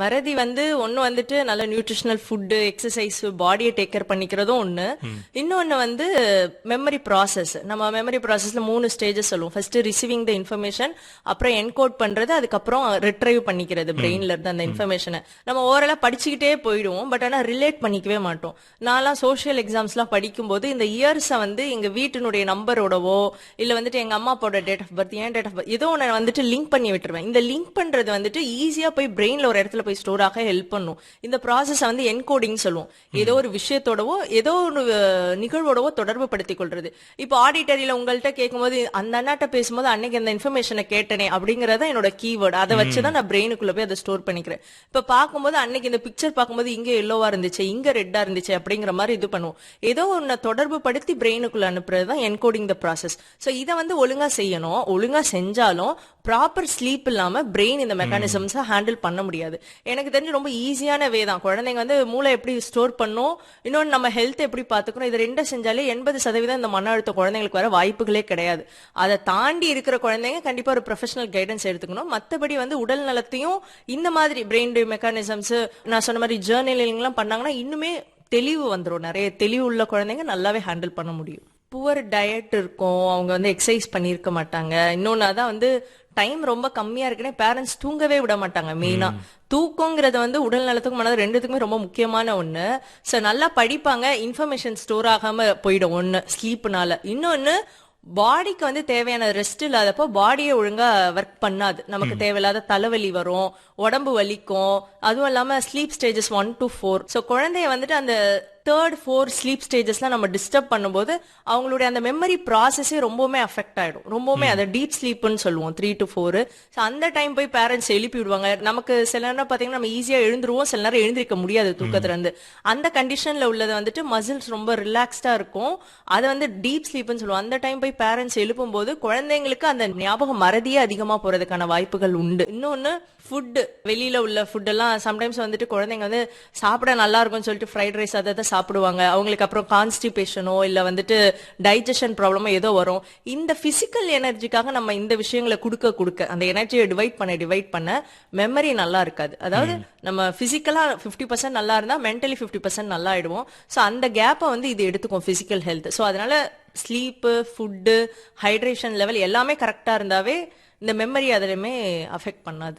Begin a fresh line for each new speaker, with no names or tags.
மறதி வந்து ஒண்ணு வந்துட்டு நல்ல நியூட்ரிஷனல் ஃபுட்டு எக்ஸசைஸ் பாடியை டேக் கேர் பண்ணிக்கிறதும் ஒண்ணு. இன்னொன்னு வந்து மெமரி ப்ராசஸ் நம்ம மெமரி ப்ராசஸ்ல மூணு ஸ்டேஜஸ் சொல்லுவோம். ஃபர்ஸ்ட் ரிசீவிங் த இன்ஃபர்மேஷன் அப்புறம் என்கோட் பண்றது அதுக்கப்புறம் ரிட்ரைவ் பண்ணிக்கிறது பிரெயின்ல இருந்து அந்த இன்ஃபர்மேஷனை நம்ம ஓரளா படிச்சுக்கிட்டே போயிடுவோம் பட் ஆனா ரிலேட் பண்ணிக்கவே மாட்டோம். நான்லாம் சோஷியல் எக்ஸாம்ஸ்லாம் படிக்கும்போது இந்த இயர்ஸை வந்து எங்க வீட்டினுடைய நம்பரோடவோ இல்ல வந்துட்டு எங்க அம்மா அப்பாவோட டேட் ஆஃப் பர்த் ஏன் டேட் ஆஃப் பர்த் ஏதோ ஒன்று வந்துட்டு லிங்க் பண்ணி விட்டுருவேன். இந்த லிங்க் பண்றது வந்துட்டு ஈஸியா போய் பிரெயின்ல ஒரு இடத்துல போய் ஸ்டோர் ஆக ஹெல்ப் பண்ணும். இந்த ப்ராசஸ் வந்து என்கோடிங் சொல்லுவோம். ஏதோ ஒரு விஷயத்தோடவோ ஏதோ ஒரு நிகழ்வோடவோ தொடர்பு படுத்திக் கொள்றது இப்போ ஆடிட்டரியில உங்கள்கிட்ட கேட்கும்போது அந்த அண்ணாட்ட பேசும்போது அன்னைக்கு அந்த இன்ஃபர்மேஷனை கேட்டனே அப்படிங்கறத என்னோட கீவேர்டு அதை வச்சுதான் நான் பிரெயினுக்குள்ள போய் அதை ஸ்டோர் பண்ணிக்கிறேன். இப்ப பார்க்கும்போது அன்னைக்கு இந்த பிக்சர் பார்க்கும்போது இங்க எல்லோவா இருந்துச்சு இங்க ரெட்டா இருந்துச்சு அப்படிங்கிற மாதிரி இது பண்ணுவோம். ஏதோ ஒன்ன தொடர்பு படுத்தி பிரெயினுக்குள்ள அனுப்புறது தான் என்கோடிங் த ப்ராசஸ் சோ இதை வந்து ஒழுங்கா செய்யணும். ஒழுங்கா செஞ்சாலும் ப்ராப்பர் ஸ்லீப் இல்லாம பிரெயின் இந்த மெக்கானிசம்ஸை ஹேண்டில் பண்ண முடியாது. எனக்கு தெரிஞ்சு ரொம்ப ஈஸியான வே தான். குழந்தைங்க வந்து மூளை எப்படி ஸ்டோர் பண்ணும் இன்னொன்று நம்ம ஹெல்த் எப்படி பார்த்துக்கணும் இது ரெண்டும் செஞ்சாலே எண்பது சதவீதம் இந்த மன அழுத்த குழந்தைங்களுக்கு வர வாய்ப்புகளே கிடையாது. அதை தாண்டி இருக்கிற குழந்தைங்க கண்டிப்பா ஒரு ப்ரொஃபஷனல் கைடன்ஸ் எடுத்துக்கணும். மற்றபடி வந்து உடல் நலத்தையும் இந்த மாதிரி பிரெயின் மெக்கானிசம்ஸ் நான் சொன்ன மாதிரி ஜேர்னலிங்லாம் பண்ணாங்கன்னா இன்னுமே தெளிவு வந்துடும் நிறைய தெளிவு உள்ள குழந்தைங்க நல்லாவே ஹேண்டில் பண்ண முடியும். புவர் டயட் இருக்கும். அவங்க வந்து எக்ஸசைஸ் பண்ணியிருக்க மாட்டாங்க. இன்னொன்னு அதான் வந்து டைம் ரொம்ப கம்மியா இருக்குன்னே பேரண்ட்ஸ் தூங்கவே விட மாட்டாங்க மெயினா தூக்கங்கிறது வந்து உடல் நலத்துக்கும் மனது ரெண்டுத்துக்குமே ரொம்ப முக்கியமான ஒண்ணு. சோ நல்லா படிப்பாங்க. இன்ஃபர்மேஷன் ஸ்டோர் ஆகாம போயிடும். ஒண்ணு ஸ்லீப்னால இன்னொன்னு பாடிக்கு வந்து தேவையான ரெஸ்ட் இல்லாதப்போ பாடியை ஒழுங்கா ஒர்க் பண்ணாது. நமக்கு தேவையில்லாத தலைவலி வரும் உடம்பு வலிக்கும். அதுவும் இல்லாம sleep stages one to four so குழந்தைய வந்துட்டு அந்த தேர்ட் ஃபோர் ஸ்லீப் ஸ்டேஜஸ்லாம் நம்ம டிஸ்டர்ப் பண்ணும்போது அவங்களுடைய அந்த மெமரி ப்ராசஸே ரொம்பவுமே அஃபெக்ட் ஆயிடும். ரொம்பவுமே அதை டீப் ஸ்லீப்னு சொல்லுவோம் த்ரீ டு ஃபோர் ஸோ அந்த டைம் போய் பேரண்ட்ஸ் எழுப்பி விடுவாங்க. நமக்கு சில நேரம் பார்த்தீங்கன்னா நம்ம ஈஸியா எழுந்துருவோம். சில நேரம் எழுந்திருக்க முடியாது தூக்கத்துல இருந்து அந்த கண்டிஷன்ல உள்ளது வந்துட்டு மசில்ஸ் ரொம்ப ரிலாக்ஸ்டா இருக்கும். அதை வந்து டீப் ஸ்லீப்னு சொல்லுவோம். அந்த டைம் போய் பேரண்ட்ஸ் எழுப்பும் போது குழந்தைங்களுக்கு அந்த ஞாபகம் மறதியே அதிகமா போறதுக்கான வாய்ப்புகள் உண்டு. இன்னொன்னு ஃபுட் வெளியில உள்ள ஃபுட் எல்லாம் சம்டைம்ஸ் வந்துட்டு குழந்தைங்க வந்து சாப்பிட நல்லா இருக்கும்னு சொல்லிட்டு ஃப்ரைட் ரைஸ் அதை சாப்பிடுவாங்க. அவங்களுக்கு அப்புறம் கான்ஸ்டிபேஷனோ இல்ல வந்துட்டு டைஜஷன் ப்ராப்ளமோ ஏதோ வரும். இந்த பிசிக்கல் எனர்ஜிக்காக நம்ம இந்த விஷயங்களை கொடுக்க கொடுக்க அந்த எனர்ஜியை டிவைட் பண்ண டிவைட் பண்ண மெமரி நல்லா இருக்காது. அதாவது நம்ம பிசிக்கலா ஃபிஃப்டி பர்சன்ட் நல்லா இருந்தா மென்டலி ஃபிஃப்டி பர்சன்ட் நல்லா ஆயிடுவோம். ஸோ அந்த கேப்பை வந்து இது எடுத்துக்கும் பிசிக்கல் ஹெல்த் ஸோ அதனால ஸ்லீப்பு ஃபுட்டு ஹைட்ரேஷன் லெவல் எல்லாமே கரெக்டா இருந்தாவே இந்த மெமரி அதிலுமே அஃபெக்ட் பண்ணாது.